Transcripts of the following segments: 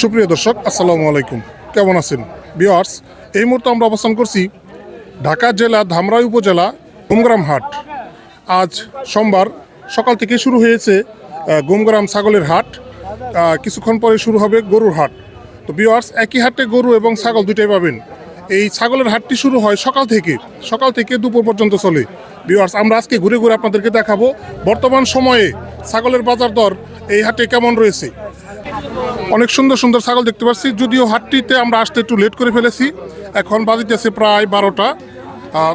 সুপ্রিয় দর্শক, আসসালামু আলাইকুম। কেমন আছেন? বিয়ার্স এই মুহূর্তে আমরা অবস্থান করছি ঢাকা জেলা ধামরাই উপজেলা গুমগ্রাম হাট। আজ সোমবার সকাল থেকে শুরু হয়েছে গুমগ্রাম ছাগলের হাট। কিছুক্ষণ পরে শুরু হবে গরুর হাট। তো বিয়ার্স একই হাটে গরু এবং ছাগল দুইটাই পাবেন। এই ছাগলের হাটটি শুরু হয় সকাল থেকে সকাল থেকে দুপুর পর্যন্ত চলে। বিয়ার্স আমরা আজকে ঘুরে ঘুরে আপনাদেরকে দেখাবো বর্তমান সময়ে ছাগলের বাজার দর এই হাটে কেমন রয়েছে। অনেক সুন্দর সুন্দর ছাগল দেখতে পাচ্ছি। যদিও হাটটিতে আমরা আসতে একটু লেট করে ফেলেছি এখন বাজিতেছে প্রায় বারোটা।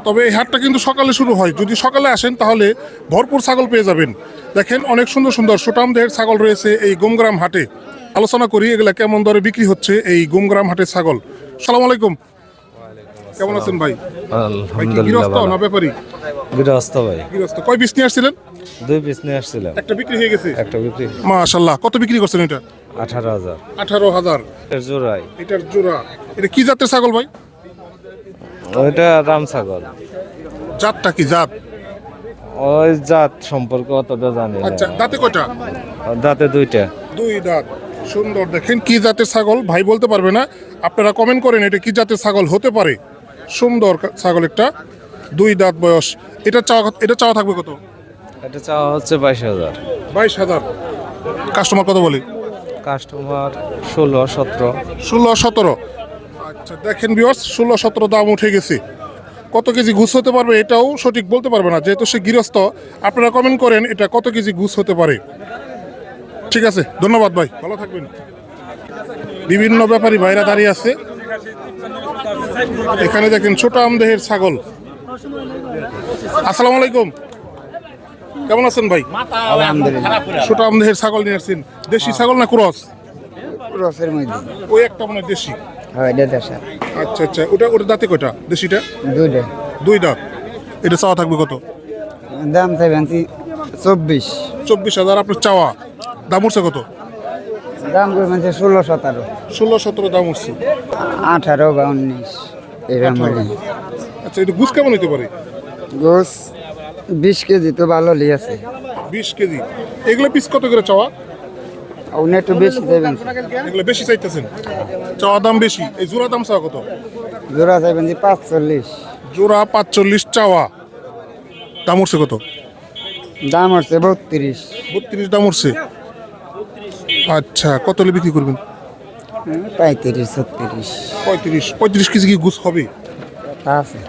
তবে এই হাটটা কিন্তু সকালে শুরু হয়। যদি সকালে আসেন তাহলে ভরপুর ছাগল পেয়ে যাবেন। দেখেন অনেক সুন্দর সুন্দর সুটাম দেহের ছাগল রয়েছে এই গুমগ্রাম হাটে। আলোচনা করি এগুলা কেমন দরে বিক্রি হচ্ছে এই গুমগ্রাম হাটের ছাগল। সালাম আলাইকুম। কেমন আছেন ভাই? গৃহস্থ না ব্যাপারী? গৃহস্থ ভাই। গৃহস্থ। কয় পিস নিয়ে আসছিলেন? দুই পিস নিয়ে আসছিলাম। একটা বিক্রি হয়ে গেছে? একটা বিক্রি। মাশাল্লাহ কত বিক্রি করছেন এটা? আঠারো হাজার। আঠারো হাজার। এর জোড়াই। এটার জোড়া। এটা কি জাতের ছাগল ভাই? ওইটা রাম ছাগল। জাতটা কি জাত? ওই জাত সম্পর্কে অতটা জানি না। আচ্ছা দাঁতে কয়টা? দাঁতে দুইটা। দুই দাঁত। সুন্দর দেখেন কি জাতের ছাগল? ভাই বলতে পারবে না। আপনারা কমেন্ট করেন এটা কি জাতের ছাগল হতে পারে। সুন্দর কা- ছাগল একটা। দুই দাঁত বয়স। এটা চাওয়া কত- এটা চাওয়া থাকবে কত? এটা চাওয়া হচ্ছে বাইশ হাজার। বাইশ হাজার। কাস্টমার কত বলে? কাস্টমার ষোলো সতেরো। ষোলো সতেরো। আচ্ছা দেখেন বিয়স ষোলো সতেরো দাম উঠে গেছে। কত কেজি ঘুষ হতে পারবে এটাও সঠিক বলতে পারবে না যেহেতু সে গৃহস্থ। আপনারা কমেন্ট করেন এটা কত কেজি ঘুষ হতে পারে। ঠিক আছে ধন্যবাদ ভাই ভালো থাকবেন। বিভিন্ন ব্যাপারী ভাইরা দাঁড়িয়ে আছে। এখানে দেখেন ছোট আমদেহের ছাগল। আসসালামু আলাইকুম। কেমন আছেন ভাই? ছোট আমদেহের ছাগল নিয়ে আসছেন। দেশি ছাগল না ক্রস? রসের মধ্যে। ওই একটা মনে দেশি? হয় এটা দেশা। আচ্ছা আচ্ছা ওটা ওটা দাঁতে কয়টা? দেশিটা? দুইটা। দুই দাঁত। এটা চাওয়া থাকবে কত? দাম চাইবেন চব্বিশ। চব্বিশ হাজার আপনার চাওয়া। দাম উঠছে কত? দাম করবেন ষোলো সতেরো। ষোলো সতেরো দাম উঠছে। আঠারো বা উনিশ এরকম আচ্ছা এটা গুছ কেমন হতে পারে? গোস বিশ কেজি তো ভালো লিয়েছে বিশ কেজি। এগুলো পিস কত করে চাওয়া? উনি একটু বেশি দেবেন। এগুলো বেশি চাইতেছেন। চাওয়া দাম বেশি। এই জোড়া দাম চাওয়া কত? জোড়া চাইবেন যে পাঁচচল্লিশ। জোড়া পাঁচচল্লিশ চাওয়া। দাম উঠছে কত? দাম হচ্ছে বত্রিশ। বত্রিশ দাম উঠছে। আচ্ছা কত হলে বিক্রি করবেন? পঁয়ত্রিশ ছত্রিশ। পঁয়ত্রিশ। পঁয়ত্রিশ কেজি কি গুছ হবে? আছে।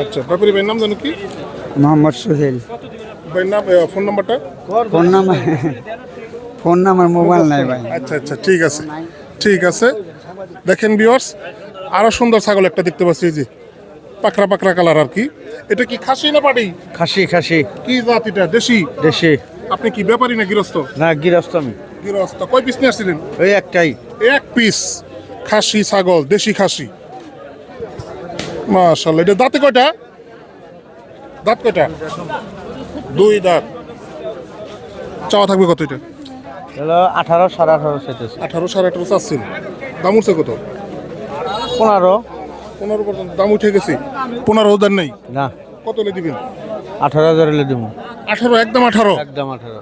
আচ্ছা ব্যাপারী ভাইয়ের নাম জানো কি? মোহাম্মদ সোহেল। নাম ফোন নাম্বারটা? Phone number phone number mobile নাই ভাই। আচ্ছা আচ্ছা ঠিক আছে। ঠিক আছে। দেখেন বিয়ার্স আরও সুন্দর ছাগল একটা দেখতে পাচ্ছি যে পাকড়া পাকড়া কালার আর কি। এটা কি খাসি না পাটি? খাসি খাসি। কি জাত এটা? দেশি? দেশি। আপনি কি ব্যাপারী না গৃহস্থ? না গৃহস্থ আমি। গৃহস্থ। কয় পিস নিয়ে আসছিলেন? ওই একটাই। এক পিস খাসি ছাগল দেশি খাসি। মাশাল্লাহ এটা দাঁতে কয়টা? দাঁত কয়টা? দুই দাঁত। চাওয়া থাকবে কত এটা? আঠারো সাড়ে আঠারো সেটেছে আঠারো সাড়ে আঠারো চাচ্ছেন। দাম উঠছে কত? পনেরো। পনেরো পর্যন্ত দাম উঠে গেছে। পনেরো হাজার নেই? না। কত হলে দিবেন? আঠারো হাজার হলে দেবো। আঠারো একদম আঠারো? একদম আঠারো।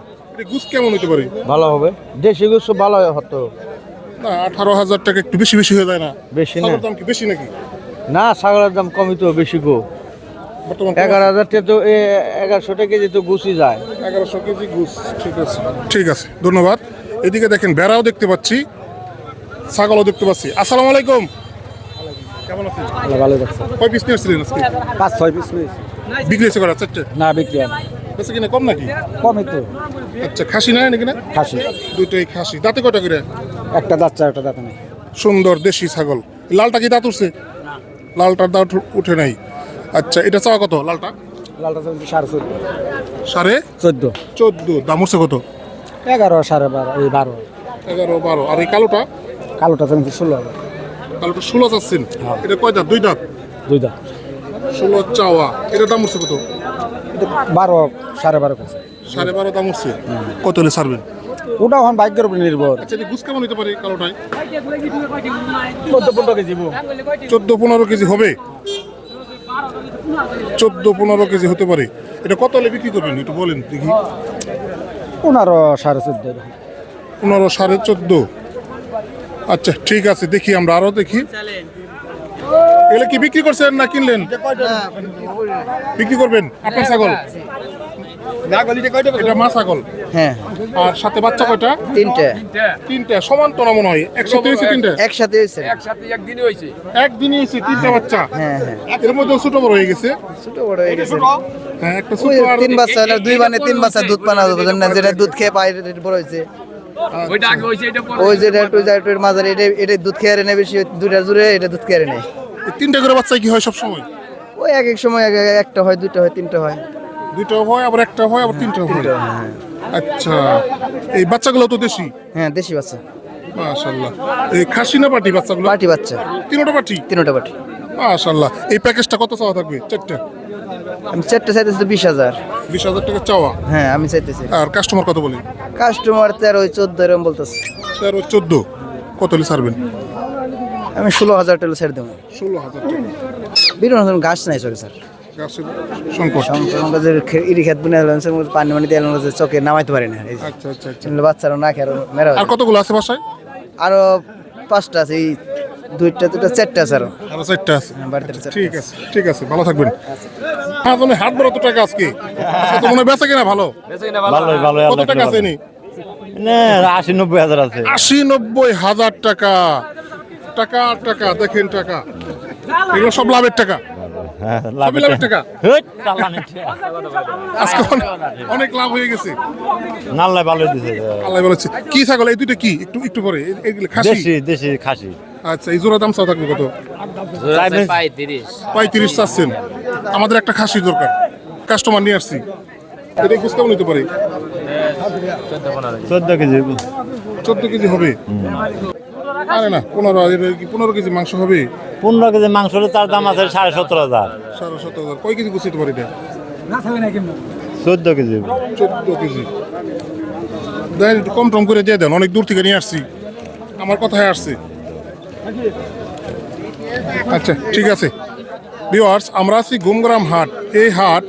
গুছ কেমন হতে পারে? ভালো হবে। দেশি গুছো ভালো হতো না আঠারো হাজার টাকা একটু বেশি বেশি হয়ে যায় না। বেশি না। দাম কি বেশি নাকি? না ছাগলের দাম কমই তো বেশি গো। এগারো হাজার তো এ এগারোশো টাকা কেজি তো গুছি যায়। এগারোশো কেজি গুছ ঠিক আছে। ঠিক আছে ধন্যবাদ। এদিকে দেখেন ভেড়াও দেখতে পাচ্ছি ছাগলও দেখতে পাচ্ছি। আসসালামু আলাইকুম। কেমন আছেন? ভালো দেখছে কয় পিস নিয়ে আজকে? পাঁচ ছয় পিস বিক্রি হয়েছে করা চারটে? না বিক্রি হয় বেশি কিনা কম নাকি? কমই তো। আচ্ছা খাসি নাই নাকি না? খাসি। দুইটাই খাসি। দাঁতে কয়টা করে? একটা একটা দাঁত নেই। সুন্দর দেশি ছাগল। লালটা কি দাঁত উঠছে? লালটার দাঁত উঠে নাই। আচ্ছা এটা চাওয়া কত? লালটা? লালটা চলছে সাড়ে চোদ্দ। সাড়ে চোদ্দ। চোদ্দ। দাম উঠছে কত? এগারো সাড়ে বারো এই বারো। এগারো বারো। আর এই কালোটা? কালোটা চলছে ষোলো কালোটা ষোলো চাচ্ছেন এটা কয় দাঁত? দুই দাঁত? দুই দাঁত। ষোলো চাওয়া। এটা দাম উঠছে কত? বারো সাড়ে বারো কাছে সাড়ে বারো দাম উঠছে। কত হলে ছাড়বেন? ওটা এখন ভাগ্যের উপর নির্ভর। আচ্ছা গুছ কেমন হতে পারে কালোটায়? চোদ্দ পনেরো কেজি চোদ্দ পনেরো কেজি হবে? চোদ্দ পনেরো কেজি হতে পারে। এটা কত হলে বিক্রি করবেন? একটু বলেন দেখি। পনেরো সাড়ে চোদ্দ। পনেরো সাড়ে চোদ্দ। আচ্ছা ঠিক আছে দেখি আমরা আরও দেখি। এগুলো কি বিক্রি করছেন না কিনলেন? বিক্রি করবেন? আপনার ছাগল? এটা মা ছাগল হ্যাঁ। আর সাথে বাচ্চা কয়টা? তিনটে। তিনটা। সমান তো মনে হয়? একসাথে হয়েছে তিনটা? একসাথে হয়েছে। একদিনই হয়েছে। তিনটা বাচ্চা? হ্যাঁ হ্যাঁ। এর মধ্যে ছোট বড় হয়ে গেছে? ছোট বড় হয়ে গেছে। হ্যাঁ একটা ছোট তিন বাচ্চা হলো দুই বানে তিন বাচ্চা দুধ পানা বুঝলেন না? যেটা দুধ খেয়ে পায় এটা বড় হয়েছে। ওই যা এটা এটা দুধ খেয়ে আরে নেয় বেশি দুইটা জুড়ে এটা দুধ খেয়ে আরে নেয়। তিনটা করে বাচ্চা কি হয় সব সময় ওই এক এক সময় এক- এক- একটা হয় দুইটা হয় তিনটা হয়। দুইটাও হয় আবার একটা হয় আবার তিনটা হয়। আচ্ছা এই বাচ্চাগুলো তো দেশি? হ্যাঁ দেশি বাচ্চা। মাশাল্লাহ এই খাসি না পাটি বাচ্চাগুলো? পাটি বাচ্চা। তিনটা পাটি? তিনটা পাটি। মাশাল্লাহ এই প্যাকেজটা কত চাওয়া থাকবে? চারটা? আমি চারটে চাইতেছি বিশ হাজার। বিশ হাজার টাকা চাওয়া? হ্যাঁ আমি চাইতেছি। আর কাস্টমার কত বলি? কাস্টমার তেরো চোদ্দ এরকম বলতেছে। তেরো চোদ্দ। কত হলে ছাড়বেন? আমি ষোলো হাজার টাকা ছেড়ে দেবো। ষোলো হাজার টাকা। বিভিন্ন ধরনের গাছ নাই চোখে স্যার গাছের সংকট। ইরি খেত বুনে হলেন পানি মানি দিয়ে নামাইতে পারি না। আচ্ছা আচ্ছা আচ্ছা। বাচ্চারা না খেয়ে মেরা আর কতগুলো আছে বাসায়? আরও পাঁচটা আছে এই দুইটা দুটা চারটা আছে আরও। আরও চারটা আছে। ঠিক আছে। ঠিক আছে ভালো থাকবেন। হ্যাঁ মানে হাত বড় তো টাকা আজকে। আজকে তো মনে হয় বেচা কিনা ভালো। ভালোই ভালোই কত টাকা আছে নি না আশি নব্বই হাজার আছে। আশি নব্বই হাজার টাকা। টাকা টাকা দেখেন টাকা। এগুলো সব লাভের টাকা। হ্যাঁ অনেক- লাভ হয়ে গেছে। নাল্লাই ভালো দিছে আল্লাহ বলেছে কি ছাগল? এই দুটো কি? একটু একটু এগুলো খাসি? দেশি দেশি খাসি। আচ্ছা এই জোড়া দাম চাও থাকবে কত? পঁয়ত্রিশ। চাচ্ছেন। আমাদের একটা খাসি দরকার। কাস্টমার নিয়ে আসছি। এটা কেমন হতে পারে? চোদ্দ কেজি। চোদ্দ কেজি। হবে। আরে না? পনেরো কি পনেরো কেজি মাংস হবে? পনেরো কেজি মাংস হলে তার দাম আছে সাড়ে সতেরো হাজার। সাড়ে সতেরো হাজার। কয় কেজি গুছিতে পারে এটা? চোদ্দ কেজি। চোদ্দ কেজি। দেন একটু কম টম করে দিয়ে দেন অনেক দূর থেকে নিয়ে আসছি। আমার কথায় আসছে। আচ্ছা ঠিক আছে। ভিওয়ার্স আমরা আছি গুমগ্রাম হাট। এই হাট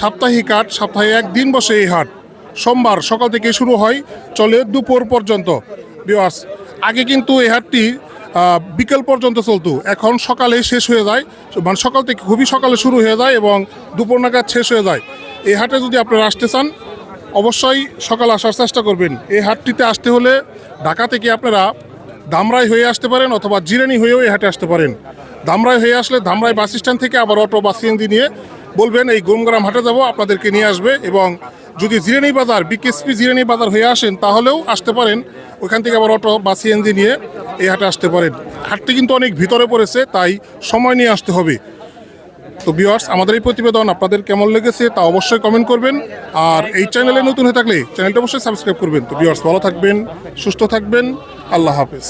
সাপ্তাহিক হাট সপ্তাহে একদিন বসে এই হাট। সোমবার সকাল থেকে শুরু হয় চলে দুপুর পর্যন্ত। ভিওয়ার্স আগে কিন্তু এই হাটটি বিকেল পর্যন্ত চলতো। এখন সকালে শেষ হয়ে যায়। মানে সকাল থেকে খুবই সকালে শুরু হয়ে যায় এবং দুপুর নাগাদ শেষ হয়ে যায়। এই হাটে যদি আপনারা আসতে চান, অবশ্যই সকাল আসার চেষ্টা করবেন। এই হাটটিতে আসতে হলে ঢাকা থেকে আপনারা দামরাই হয়ে আসতে পারেন অথবা জিরানি হয়েও এই হাটে আসতে পারেন। দামরাই হয়ে আসলে ধামরাই বাস স্ট্যান্ড থেকে আবার অটো বা সিএনজি নিয়ে বলবেন, এই গোমগ্রাম হাটে যাব, আপনাদেরকে নিয়ে আসবে এবং যদি জিরানি বাজার বিকেএসপি জিরানি বাজার হয়ে আসেন, তাহলেও আসতে পারেন। ওখান থেকে আবার অটো বা সিএনজি নিয়ে এই হাটে আসতে পারেন। হাটটি কিন্তু অনেক ভিতরে পড়েছে, তাই সময় নিয়ে আসতে হবে। তো ভিউয়ার্স আমাদের এই প্রতিবেদন আপনাদের কেমন লেগেছে তা অবশ্যই কমেন্ট করবেন। আর এই চ্যানেলে নতুন হয়ে থাকলে চ্যানেলটা অবশ্যই সাবস্ক্রাইব করবেন। তো ভিউয়ার্স ভালো থাকবেন, সুস্থ থাকবেন। আল্লাহ হাফেজ।